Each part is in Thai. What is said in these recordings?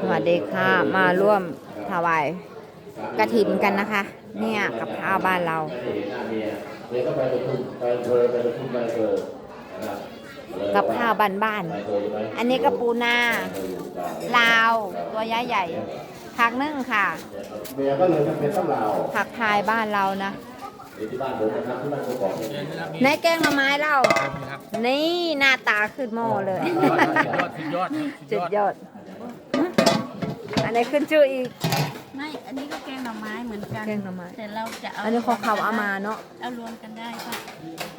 สวัสดีค่ะมาร่วมถวายกระถินกันนะคะ เนี่ยกับข้าวบ้านเรากับข้าวบ้านบ้านๆอันนี้ก็ปูนาลาวตัวใหญ่ใหญ่ๆผักนึ่งค่ะเมียก็เลยจำเป็นต้องลาออกผักทายบ้านเรานะอยู่ที่บ้านผมนะครับที่บ้านผมบอกเนี่ยในแกงหน่อไม้เราครับนี่หน้าตาขึ้นหม้อเลยยอดสุดยอดจุดยอด อันนี้ขึ้นชื่ออีก ไม่ อันนี้ก็แกงหน่อไม้เหมือนกันแกงหน่อไม้ แต่เราจะเอาอันนี้ของเขาเอามาเนาะ เอารวมกันได้ปะ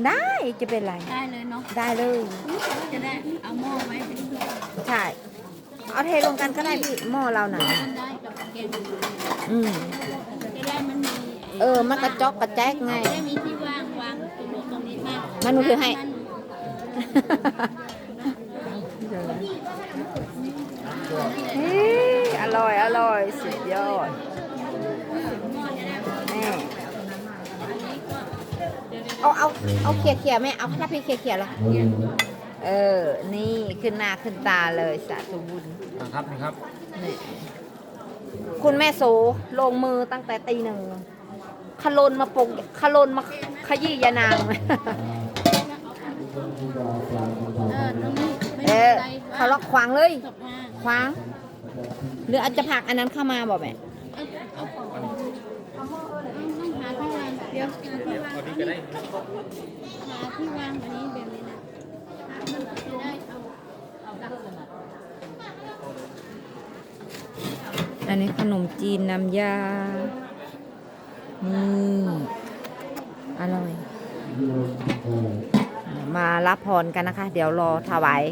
ได้จะเป็นไร ได้เลยเนาะได้เลย จะได้เอาหม้อไว้เป็นเพื่อนใช่ เอาเทลงกันก็ได้พี่หม้อเราน่ะกันได้กับแกงหน่อไม้อืม จะได้มันมีเออมันกระจอกกระแจกไง จะได้มีที่ว่างวางตรงโน้นตรงนี้มากมันหนูถือให้ เฮ้ยอ ร่อยอร่อยสุดยอดนี่เอาเอาเอาเขี่ยเขี่ยๆไหมเอาถ้าพี่เขี่ยเขี่ยๆเหรอเออ นี่ขึ้นหน้าขึ้นตาเลยสาธุบุญนะครับนี่ครับนี่คุณแม่โสลงมือตั้งแต่ตีหนึ่งขลนมาปลุกขลนมาขยี้ยานางเออตรงนี้ไม่เอมีออะไรเขาล็อกขวางเลยจบมาขวาง หรืออาจจะผักอันนั้นเข้ามาบอกแม่เอาเอาของต้องหาที่วางเดี๋ยวหาที่วางพอดีก็ได้หาที่วางอันนี้แบบนี้นะจะได้เอาเอาลักอันนี้ขนมจีนน้ำยา นี่ อร่อย มารับพรกันนะคะ เดี๋ยวรอถวาย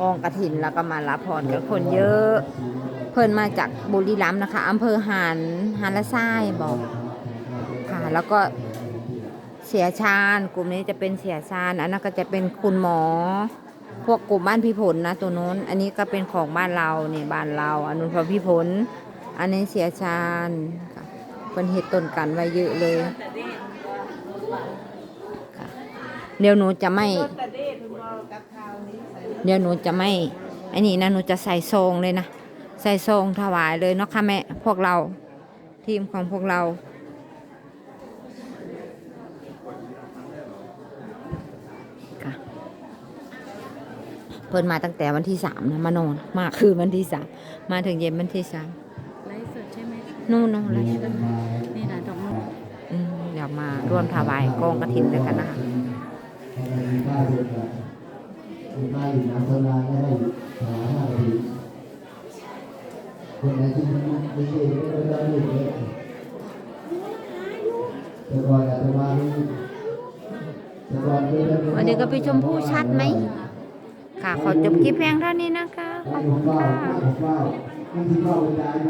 กองกระถินแล้วก็มารับพรกันคนเยอะ เพิ่นมาจากบุรีรัมย์นะคะอำเภอหานหานละทรายบอกค่ะ แล้วก็เสียชาญกลุ่มนี้จะเป็นเสียชาญอันนั้นก็จะเป็นคุณหมอ พวกกลุ่มบ้านพี่ผลนะตัวนู้น อันนี้ก็เป็นของบ้านเราเนี่ยบ้านเรา อันนู้นขอพี่ผล อันนี้เสียชาญค่ะเป็นเห็ดต้นกันไว้เยอะเลยค่ะเดี๋ยวหนูจะไม่ เดี๋ยวหนูจะไม่ไอ้นี่นะหนูจะใส่ซองเลยนะใส่ซองถวายเลยเนาะค่ะแม่พวกเราทีมของพวกเราค่ะเพิ่นมาตั้งแต่วันที่สามนะมานอนมาคืนวันที่สามมาถึงเย็นวันที่สามไลฟ์สดใช่ไหมนู่นนู่นเลยนี่นะดอกไม้อืมเดี๋ยวมาร่วมถวายกองกระถินด้วยกันนะคะ ได้อยู่น้ำสลายได้หาหาทีคนไหนที่มันไม่ใช่ไม่ได้ไม่ได้แต่ก่อนอาจจะมาแต่ก่อนไม่ได้วันนี้ก็ไปชมพู่ชัดไหมค่ะ ขอจบคลิปเพียงเท่านี้นะคะ ขอบคุณค่ะ